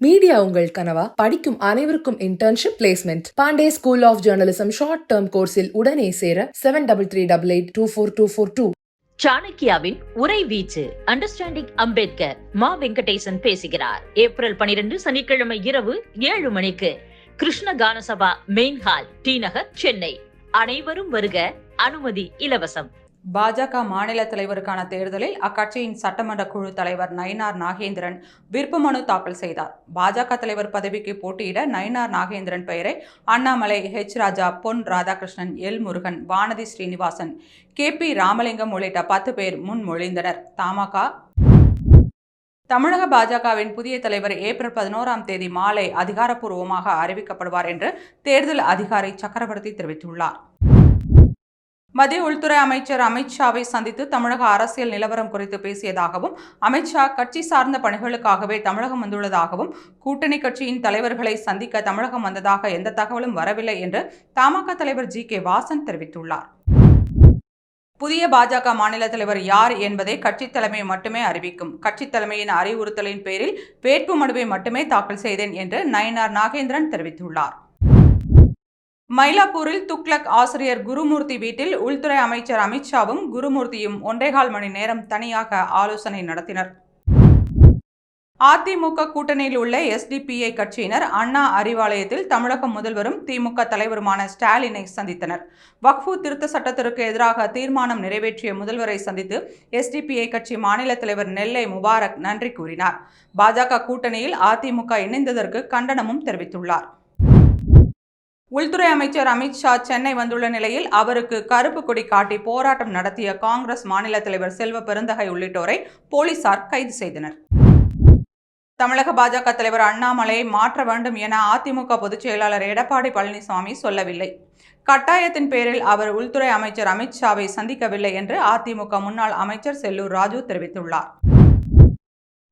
Media உங்கள் கனவா படிக்கும் அனைவருக்கும் internship placement Pandey school of journalism short term கோர்ஸில் உடனே சேர seven double three double eight two four two four two சாணக்கியாவின் உரை வீச்சு அண்டர்ஸ்டாண்டிங் அம்பேத்கர் மா வெங்கடேசன் பேசுகிறார் ஏப்ரல் பனிரெண்டு சனிக்கிழமை இரவு ஏழு மணிக்கு Krishna Ganasabha main hall T Nagar Chennai அனைவரும் வருக அனுமதி இலவசம் பாஜக மாநில தலைவருக்கான தேர்தலில் அக்கட்சியின் சட்டமன்ற குழு தலைவர் நயினார் நாகேந்திரன் விருப்பமனு தாக்கல் செய்தார். பாஜக தலைவர் பதவிக்கு போட்டியிட நயினார் நாகேந்திரன் பெயரை Annamalai H Raja Pon Radhakrishnan L. Murugan Vanathi Srinivasan K. P. Ramalingam உள்ளிட்ட பத்து பேர் முன்மொழிந்தனர் தமாக தமிழக பாஜகவின் புதிய தலைவர் ஏப்ரல் பதினோராம் தேதி மாலை அதிகாரப்பூர்வமாக அறிவிக்கப்படுவார் என்று தேர்தல் அதிகாரி சக்கரவர்த்தி தெரிவித்துள்ளார். மத்திய உள்துறை அமைச்சர் அமித்ஷாவை சந்தித்து தமிழக அரசியல் நிலவரம் குறித்து பேசியதாகவும் அமித்ஷா கட்சி சார்ந்த பணிகளுக்காகவே தமிழகம் வந்துள்ளதாகவும் கூட்டணி கட்சியின் தலைவர்களை சந்திக்க தமிழகம் வந்ததாக எந்த தகவலும் வரவில்லை என்று தமாக தலைவர் ஜி கே வாசன் தெரிவித்துள்ளார். புதிய பாஜக மாநில தலைவர் யார் என்பதை கட்சி தலைமை மட்டுமே அறிவிக்கும். கட்சி தலைமையின் அறிவுறுத்தலின் பேரில் வேட்பு மனுவை மட்டுமே தாக்கல் செய்தேன் என்று நயனார் நாகேந்திரன் தெரிவித்துள்ளார். மயிலாப்பூரில் துக்ளக் ஆசிரியர் குருமூர்த்தி வீட்டில் உள்துறை அமைச்சர் அமித்ஷாவும் குருமூர்த்தியும் ஒன்றேகால் மணி நேரம் தனியாக ஆலோசனை நடத்தினர். அதிமுக கூட்டணியில் உள்ள எஸ்டிபிஐ கட்சியினர் அண்ணா அறிவாலயத்தில் தமிழக முதல்வரும் திமுக தலைவருமான ஸ்டாலினை சந்தித்தனர். வக்ஃபு திருத்த சட்டத்திற்கு எதிராக தீர்மானம் நிறைவேற்றிய முதல்வரை சந்தித்து எஸ்டிபிஐ கட்சி மாநில தலைவர் நெல்லை முபாரக் நன்றி கூறினார். பாஜக கூட்டணியில் அதிமுக இணைந்ததற்கு கண்டனமும் தெரிவித்துள்ளார். உள்துறை அமைச்சர் அமித்ஷா சென்னை வந்துள்ள நிலையில் அவருக்கு கருப்பு கொடி காட்டி போராட்டம் நடத்திய காங்கிரஸ் மாநில தலைவர் செல்வ பெருந்தகை உள்ளிட்டோரை போலீசார் கைது செய்தனர். தமிழக பாஜக தலைவர் அண்ணாமலையை மாற்ற வேண்டும் என அதிமுக பொதுச் செயலாளர் எடப்பாடி பழனிசாமி சொல்லவில்லை. கட்டாயத்தின் பேரில் அவர் உள்துறை அமைச்சர் அமித்ஷாவை சந்திக்கவில்லை என்று அதிமுக முன்னாள் அமைச்சர் செல்லூர் ராஜு தெரிவித்துள்ளார்.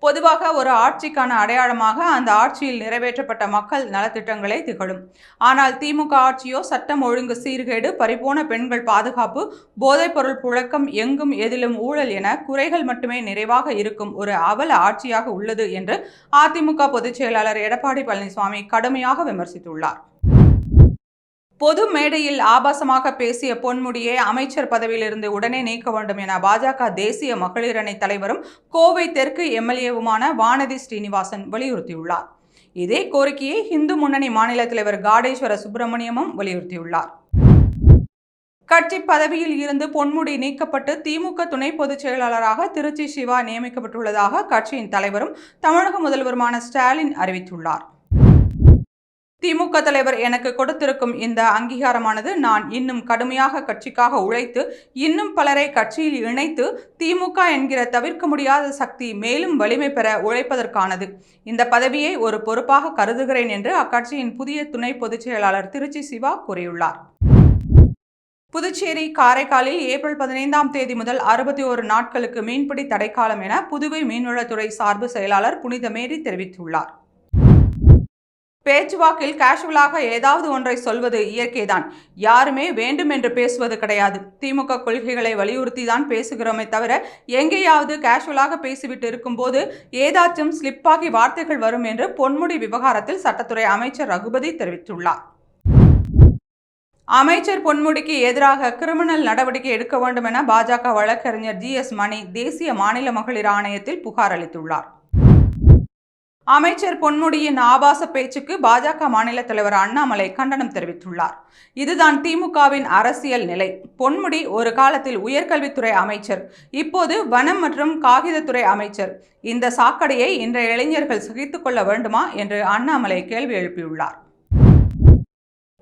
பொதுவாக ஒரு ஆட்சிக்கான அடையாளமாக அந்த ஆட்சியில் நிறைவேற்றப்பட்ட மக்கள் நலத்திட்டங்களே திகழும். ஆனால் திமுக ஆட்சியோ சட்டம் ஒழுங்கு சீர்கேடு பறிபோன பெண்கள் பாதுகாப்பு போதைப்பொருள் புழக்கம் எங்கும் எதிலும் ஊழல் என குறைகள் மட்டுமே நிறைவாக இருக்கும் ஒரு அவல ஆட்சியாக உள்ளது என்று அதிமுக பொதுச் செயலாளர் எடப்பாடி பழனிசாமி கடுமையாக விமர்சித்துள்ளார். பொது மேடையில் ஆபாசமாக பேசிய பொன்முடியை அமைச்சர் பதவியிலிருந்து உடனே நீக்க வேண்டும் என பாஜக தேசிய மகளிர் தலைவரும் கோவை தெற்கு எம்எல்ஏவுமான வானதி ஸ்ரீனிவாசன் வலியுறுத்தியுள்ளார். இதே கோரிக்கையை இந்து முன்னணி மாநில தலைவர் காடேஸ்வர சுப்பிரமணியமும் வலியுறுத்தியுள்ளார். கட்சி பதவியில் இருந்து பொன்முடி நீக்கப்பட்டு திமுக துணை பொதுச் செயலாளராக திருச்சி சிவா நியமிக்கப்பட்டுள்ளதாக கட்சியின் தலைவரும் தமிழக முதல்வருமான ஸ்டாலின் அறிவித்துள்ளார். திமுக தலைவர் எனக்கு கொடுத்திருக்கும் இந்த அங்கீகாரமானது நான் இன்னும் கடுமையாக கட்சிக்காக உழைத்து இன்னும் பலரை கட்சியில் இணைத்து திமுக என்கிற தவிர்க்க முடியாத சக்தி மேலும் வலிமை பெற உழைப்பதற்கானது. இந்த பதவியை ஒரு பொறுப்பாக கருதுகிறேன் என்று அக்கட்சியின் புதிய துணை பொதுச் செயலாளர் திருச்சி சிவா கூறியுள்ளார். புதுச்சேரி காரைக்காலில் ஏப்ரல் பதினைந்தாம் தேதி முதல் அறுபத்தி ஒரு நாட்களுக்கு மீன்பிடி தடைக்காலம் என புதுவை மீன்வளத்துறை சார்பு செயலாளர் புனித மேரி தெரிவித்துள்ளார். பேச்சுவாக்கில் கேஷுவலாக ஏதாவது ஒன்றை சொல்வது இயற்கைதான். யாருமே வேண்டும் என்று பேசுவது கிடையாது. திமுக கொள்கைகளை வலியுறுத்தி தான் பேசுகிறோமே தவிர எங்கேயாவது கேஷுவலாக பேசிவிட்டு இருக்கும்போது ஏதாச்சும் ஸ்லிப்பாகி வார்த்தைகள் வரும் என்று பொன்முடி விவகாரத்தில் சட்டத்துறை அமைச்சர் ரகுபதி தெரிவித்துள்ளார். அமைச்சர் பொன்முடிக்கு எதிராக கிரிமினல் நடவடிக்கை எடுக்க வேண்டும் என பாஜக வழக்கறிஞர் ஜி எஸ் மணி தேசிய மாநில மகளிர் ஆணையத்தில் புகார் அளித்துள்ளார். அமைச்சர் பொன்முடியின் ஆபாச பேச்சுக்கு பாஜக மாநில தலைவர் அண்ணாமலை கண்டனம் தெரிவித்துள்ளார். இதுதான் திமுகவின் அரசியல் நிலை. பொன்முடி ஒரு காலத்தில் உயர்கல்வித்துறை அமைச்சர் இப்போது வனம் மற்றும் காகிதத்துறை அமைச்சர். இந்த சாக்கடையை இன்றைய இளைஞர்கள் சகித்துக் கொள்ள வேண்டுமா என்று அண்ணாமலை கேள்வி எழுப்பியுள்ளார்.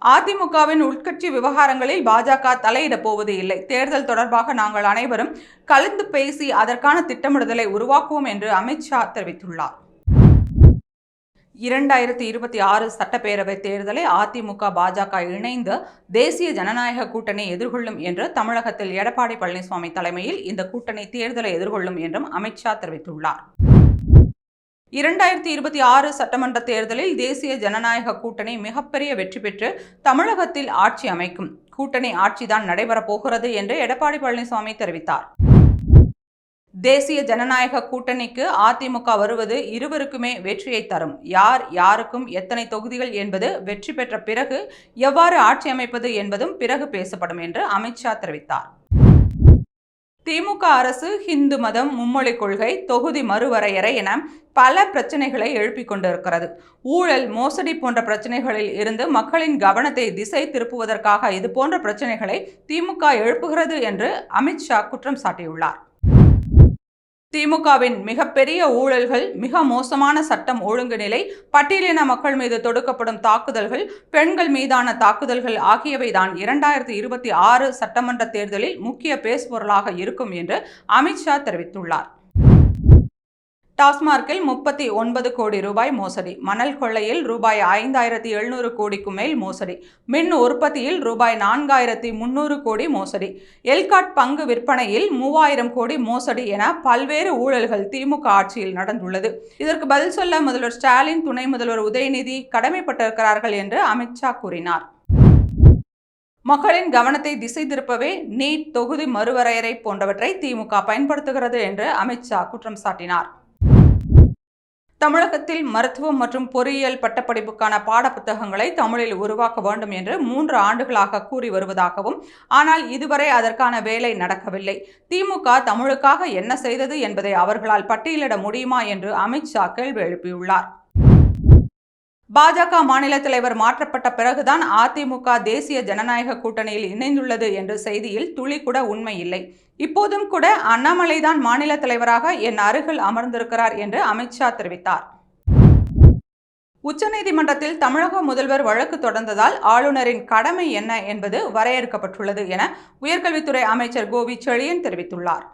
அதிமுகவின் உட்கட்சி விவகாரங்களில் பாஜக தலையிடப் போவது இல்லை. தேர்தல் தொடர்பாக நாங்கள் அனைவரும் கலந்து பேசி அதற்கான திட்டமிடுதலை உருவாக்குவோம் என்று அமித்ஷா தெரிவித்துள்ளார். இரண்டாயிரத்தி இருபத்தி ஆறு சட்டப்பேரவை தேர்தலை அதிமுக பாஜக இணைந்து தேசிய ஜனநாயக கூட்டணி எதிர்கொள்ளும் என்று தமிழகத்தில் எடப்பாடி பழனிசாமி தலைமையில் இந்த கூட்டணி தேர்தலை எதிர்கொள்ளும் என்றும் அமித்ஷா தெரிவித்துள்ளார். இரண்டாயிரத்தி இருபத்தி ஆறு சட்டமன்ற தேர்தலில் தேசிய ஜனநாயக கூட்டணி மிகப்பெரிய வெற்றி பெற்று தமிழகத்தில் ஆட்சி அமைக்கும். கூட்டணி ஆட்சிதான் நடைபெறப் போகிறது என்று எடப்பாடி பழனிசாமி தெரிவித்தார். தேசிய ஜனநாயக கூட்டணிக்கு அதிமுக வருவது இருவருக்குமே வெற்றியை தரும். யார் யாருக்கும் எத்தனை தொகுதிகள் என்பது வெற்றி பெற்ற பிறகு எவ்வாறு ஆட்சி அமைப்பது என்பதும் பிறகு பேசப்படும் என்று அமித்ஷா தெரிவித்தார். திமுக அரசு ஹிந்து மதம் மும்மொழி கொள்கை தொகுதி மறுவரையறை என பல பிரச்சனைகளை எழுப்பிக் கொண்டிருக்கிறது. ஊழல் மோசடி போன்ற பிரச்சனைகளில் இருந்து மக்களின் கவனத்தை திசை திருப்புவதற்காக இது போன்ற பிரச்சனைகளை திமுக எழுப்புகிறது என்று அமித்ஷா குற்றம் சாட்டியுள்ளார். திமுகவின் மிகப்பெரிய ஊழல்கள் மிக மோசமான சட்டம் ஒழுங்கு நிலை பட்டியலின மக்கள் மீது தொடுக்கப்படும் தாக்குதல்கள் பெண்கள் மீதான தாக்குதல்கள் ஆகியவைதான் இரண்டாயிரத்தி இருபத்தி ஆறு சட்டமன்ற தேர்தலில் முக்கிய பேசுபொருளாக இருக்கும் என்று அமித்ஷா தெரிவித்துள்ளார். டாஸ்மார்க்கில் முப்பத்தி ஒன்பது கோடி ரூபாய் மோசடி. மணல் கொள்ளையில் ரூபாய் ஐந்தாயிரத்தி எழுநூறு கோடிக்கு மேல் மோசடி. மின் உற்பத்தியில் ரூபாய் நான்காயிரத்தி முன்னூறு கோடி மோசடி. எல்காட் பங்கு விற்பனையில் மூவாயிரம் கோடி மோசடி என பல்வேறு ஊழல்கள் திமுக ஆட்சியில் நடந்துள்ளது. இதற்கு பதில் சொல்ல முதல்வர் ஸ்டாலின் துணை முதல்வர் உதயநிதி கடமைப்பட்டிருக்கிறார்கள் என்று அமித்ஷா கூறினார். மக்களின் கவனத்தை திசை திருப்பவே நீட் தொகுதி மறுவரையறை போன்றவற்றை திமுக பயன்படுத்துகிறது என்று அமித்ஷா குற்றம் சாட்டினார். தமிழகத்தில் மருத்துவம் மற்றும் பொறியியல் பட்டப்படிப்புக்கான பாடப்புத்தகங்களை தமிழில் உருவாக்க வேண்டும் என்று மூன்று ஆண்டுகளாக கூறி வருவதாகவும் ஆனால் இதுவரை அதற்கான வேலை நடக்கவில்லை. திமுக தமிழுக்காக என்ன செய்தது என்பதை அவர்களால் பட்டியலிட முடியுமா என்று அமித்ஷா கேள்வி எழுப்பியுள்ளார். பாஜக மாநில தலைவர் மாற்றப்பட்ட பிறகுதான் அதிமுக தேசிய ஜனநாயக கூட்டணியில் இணைந்துள்ளது என்ற செய்தியில் துளி கூட உண்மை இல்லை. இப்போதும் கூட அண்ணாமலைதான் மாநில தலைவராக என் அருகில் அமர்ந்திருக்கிறார் என்று அமித்ஷா தெரிவித்தார். உச்சநீதிமன்றத்தில் தமிழக முதல்வர் வழக்கு தொடர்ந்ததால் ஆளுநரின் கடமை என்ன என்பது வரையறுக்கப்பட்டுள்ளது என உயர்கல்வித்துறை அமைச்சர் கோவி செழியன் தெரிவித்துள்ளார்.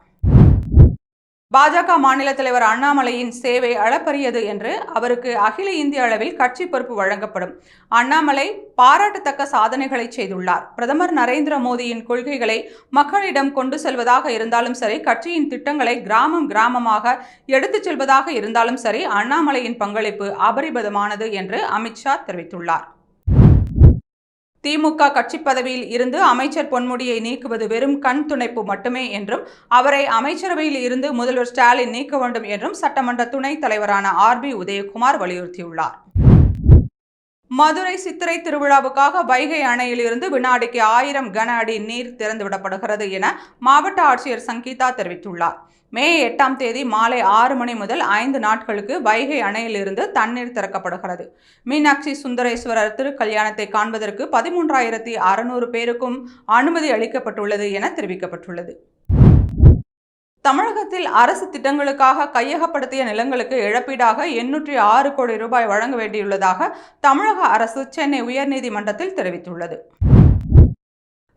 பாஜக மாநில தலைவர் அண்ணாமலையின் சேவை அளப்பரியது என்று அவருக்கு அகில இந்திய அளவில் கட்சி பொறுப்பு வழங்கப்படும். அண்ணாமலை பாராட்டத்தக்க சாதனைகளை செய்துள்ளார். பிரதமர் நரேந்திர மோடியின் கொள்கைகளை மக்களிடம் கொண்டு செல்வதாக இருந்தாலும் சரி கட்சியின் திட்டங்களை கிராமம் கிராமமாக எடுத்துச் செல்வதாக இருந்தாலும் சரி அண்ணாமலையின் பங்களிப்பு அபரிபதமானது என்று அமித்ஷா தெரிவித்துள்ளார். திமுக கட்சி பதவியில் இருந்து அமைச்சர் பொன்முடியை நீக்குவது வெறும் கண் துணைப்பு மட்டுமே என்றும் அவரை அமைச்சரவையில் இருந்து முதல்வர் ஸ்டாலின் நீக்க வேண்டும் என்றும் சட்டமன்ற துணைத் தலைவரான ஆர் பி உதயகுமார் வலியுறுத்தியுள்ளார். மதுரை சித்திரை திருவிழாவுக்காக வைகை அணையிலிருந்து வினாடிக்கு ஆயிரம் கன அடி நீர் திறந்துவிடப்படுகிறது என மாவட்ட ஆட்சியர் சங்கீதா தெரிவித்துள்ளார். மே எட்டாம் தேதி மாலை ஆறு மணி முதல் ஐந்து நாட்களுக்கு வைகை அணையிலிருந்து தண்ணீர் திறக்கப்படுகிறது. மீனாட்சி சுந்தரேஸ்வரர் திருக்கல்யாணத்தை காண்பதற்கு பதிமூன்றாயிரத்தி அறுநூறு பேருக்கும் அனுமதி அளிக்கப்பட்டுள்ளது என தெரிவிக்கப்பட்டுள்ளது. தமிழகத்தில் அரசு திட்டங்களுக்காக கையகப்படுத்திய நிலங்களுக்கு இழப்பீடாக எண்ணூற்றி ஆறு கோடி ரூபாய் வழங்க வேண்டியுள்ளதாக தமிழக அரசு சென்னை உயர்நீதிமன்றத்தில் தெரிவித்துள்ளது.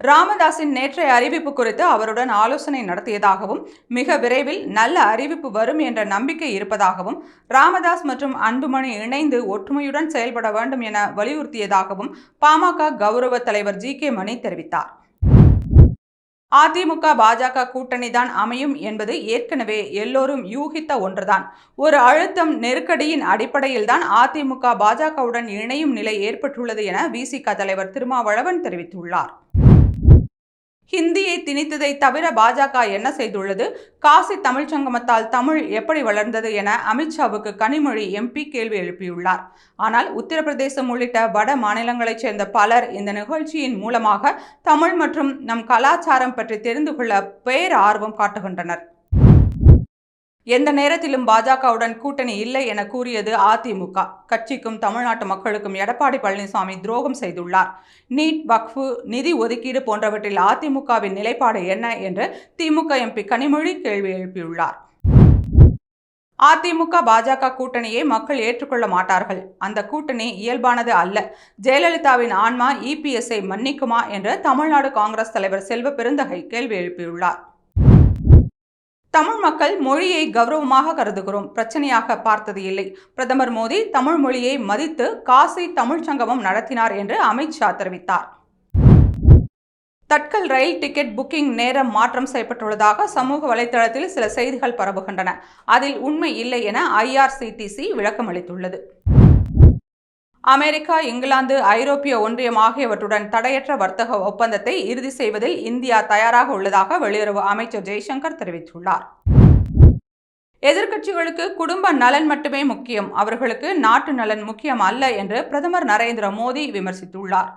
ராமதாஸின் நேற்றைய அறிவிப்பு குறித்து அவருடன் ஆலோசனை நடத்தியதாகவும் மிக விரைவில் நல்ல அறிவிப்பு வரும் என்ற நம்பிக்கை இருப்பதாகவும் ராமதாஸ் மற்றும் அன்புமணி இணைந்து ஒற்றுமையுடன் செயல்பட வேண்டும் என வலியுறுத்தியதாகவும் பாமக கௌரவ தலைவர் ஜி கே மணி தெரிவித்தார். அதிமுக பாஜக கூட்டணி தான் அமையும் என்பது ஏற்கனவே எல்லோரும் யூகித்த ஒன்றுதான். ஒரு அழுத்தம் நெருக்கடியின் அடிப்படையில் தான் அதிமுக பாஜகவுடன் இணையும் நிலை ஏற்பட்டுள்ளது என விசிக தலைவர் திருமாவளவன் தெரிவித்துள்ளார். ஹிந்தியை திணித்ததை தவிர பாஜக என்ன செய்துள்ளது? காசி தமிழ்ச் சங்கமத்தால் தமிழ் எப்படி வளர்ந்தது என அமித்ஷாவுக்கு கனிமொழி எம்பி கேள்வி எழுப்பியுள்ளார். ஆனால் உத்தரப்பிரதேசம் உள்ளிட்ட வட மாநிலங்களைச் சேர்ந்த பலர் இந்த நிகழ்ச்சியின் மூலமாக தமிழ் மற்றும் நம் கலாச்சாரம் பற்றி தெரிந்து கொள்ள பேர் ஆர்வம் காட்டுகின்றனர். எந்த நேரத்திலும் பாஜகவுடன் கூட்டணி இல்லை என கூறியது அதிமுக. கட்சிக்கும் தமிழ்நாட்டு மக்களுக்கும் எடப்பாடி பழனிசாமி துரோகம் செய்துள்ளார். நீட் வக்ஃபு நிதி ஒதுக்கீடு போன்றவற்றில் அதிமுகவின் நிலைப்பாடு என்ன என்று திமுக எம்பி கனிமொழி கேள்வி எழுப்பியுள்ளார். அதிமுக பாஜக கூட்டணியை மக்கள் ஏற்றுக்கொள்ள மாட்டார்கள். அந்த கூட்டணி இயல்பானது அல்ல. ஜெயலலிதாவின் ஆன்மா இபிஎஸ்ஐ மன்னிக்குமா என்று தமிழ்நாடு காங்கிரஸ் தலைவர் செல்வ பெருந்தகை கேள்வி எழுப்பியுள்ளார். தமிழ் மக்கள் மொழியை கௌரவமாக கருதுகிறோம். பிரச்சனையாக பார்த்தது இல்லை. பிரதமர் மோடி தமிழ் மொழியை மதித்து காசி தமிழ்ச் சங்கமம் நடத்தினார் என்று அமித்ஷா தெரிவித்தார். தட்கல் ரயில் டிக்கெட் புக்கிங் நேரம் மாற்றம் செய்யப்பட்டுள்ளதாக சமூக வலைதளத்தில் சில செய்திகள் பரவுகின்றன. அதில் உண்மை இல்லை என ஐஆர்சிடிசி விளக்கம் அளித்துள்ளது அமெரிக்கா இங்கிலாந்து ஐரோப்பிய ஒன்றியம் ஆகியவற்றுடன் தடையற்ற வர்த்தக ஒப்பந்தத்தை இறுதி செய்வதில் இந்தியா தயாராக உள்ளதாக வெளியுறவு அமைச்சர் ஜெய்சங்கர் தெரிவித்துள்ளார். எதிர்க்கட்சிகளுக்கு குடும்ப நலன் மட்டுமே முக்கியம் அவர்களுக்கு நாட்டு நலன் முக்கியம் அல்ல என்று பிரதமர் நரேந்திர மோடி விமர்சித்துள்ளார்.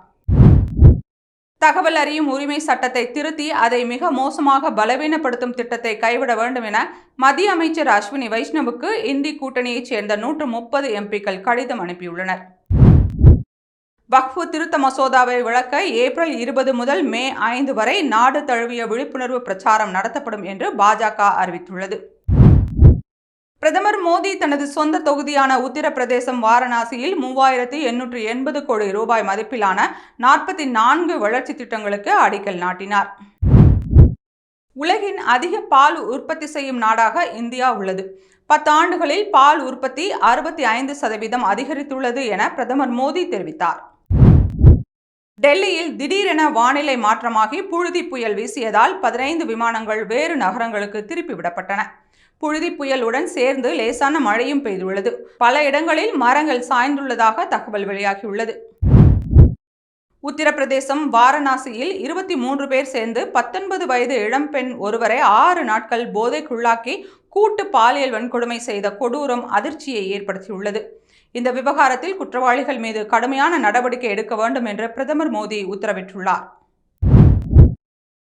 தகவல் அறியும் உரிமை சட்டத்தை திருத்தி அதை மிக மோசமாக பலவீனப்படுத்தும் திட்டத்தை கைவிட வேண்டும் என மத்திய அமைச்சர் அஸ்வினி வைஷ்ணவுக்கு இந்தி கூட்டணியைச் சேர்ந்த நூற்று முப்பது எம்பிக்கள் கடிதம் அனுப்பியுள்ளனர். வக்ஃபு திருத்த மசோதாவை விளக்க ஏப்ரல் இருபது முதல் மே ஐந்து வரை நாடு தழுவிய விழிப்புணர்வு பிரச்சாரம் நடத்தப்படும் என்று பாஜக அறிவித்துள்ளது. பிரதமர் மோடி தனது சொந்த தொகுதியான உத்தரப்பிரதேசம் வாரணாசியில் மூவாயிரத்தி எண்ணூற்று எண்பது கோடி ரூபாய் மதிப்பிலான நாற்பத்தி நான்கு வளர்ச்சி திட்டங்களுக்கு அடிக்கல் நாட்டினார். உலகின் அதிக பால் உற்பத்தி செய்யும் நாடாக இந்தியா உள்ளது. பத்து ஆண்டுகளில் பால் உற்பத்தி அறுபத்தி ஐந்து சதவீதம் அதிகரித்துள்ளது என பிரதமர் மோடி தெரிவித்தார். டெல்லியில் திடீரென வானிலை மாற்றமாகி புழுதி புயல் வீசியதால் பதினைந்து விமானங்கள் வேறு நகரங்களுக்கு திருப்பிவிடப்பட்டன புழுதி புயலுடன் சேர்ந்து லேசான மழையும் பெய்துள்ளது. பல இடங்களில் மரங்கள் சாய்ந்துள்ளதாக தகவல் வெளியாகியுள்ளது. உத்தரப்பிரதேசம் வாரணாசியில் இருபத்தி மூன்று பேர் சேர்ந்து பத்தொன்பது வயது இளம்பெண் ஒருவரை ஆறு நாட்கள் போதைக்குள்ளாக்கி கூட்டு பாலியல் வன்கொடுமை செய்த கொடூரம் அதிர்ச்சியை ஏற்படுத்தியுள்ளது. இந்த விவகாரத்தில் குற்றவாளிகள் மீது கடுமையான நடவடிக்கை எடுக்க வேண்டும் என்று பிரதமர் மோடி உத்தரவிட்டுள்ளார்.